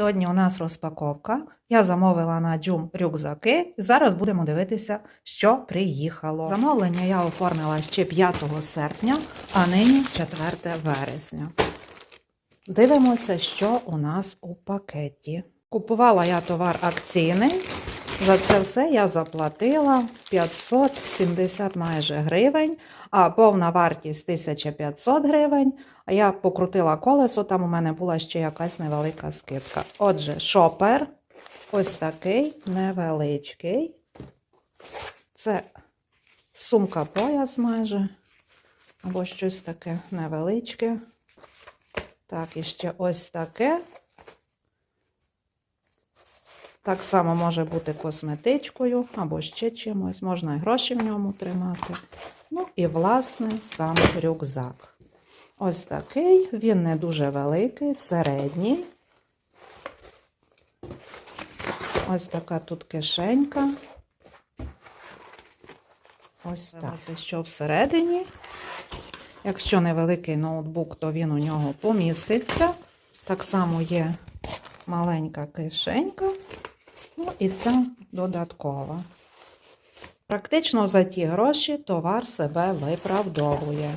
Сьогодні у нас розпаковка. Я замовила на Джум рюкзаки. Зараз будемо дивитися, що приїхало. Замовлення я оформила ще 5 серпня, а нині 4 вересня. Дивимося, що у нас у пакеті. Купувала я товар акційний. За це все я заплатила 570 майже гривень, а повна вартість 1500 гривень. А я покрутила колесо, там у мене була ще якась невелика скидка. Отже, шопер ось такий невеличкий. Це сумка пояс майже, або щось таке невеличке. Так, і ще ось таке. Так само може бути косметичкою або ще чимось. Можна і гроші в ньому тримати. Ну і, власне, сам рюкзак. Ось такий, він не дуже великий, середній. Ось така тут кишенька. Ось так. Ось що всередині. Якщо невеликий ноутбук, то він у нього поміститься. Так само є маленька кишенька. Ну і це додаткова. Практично за ті гроші товар себе виправдовує.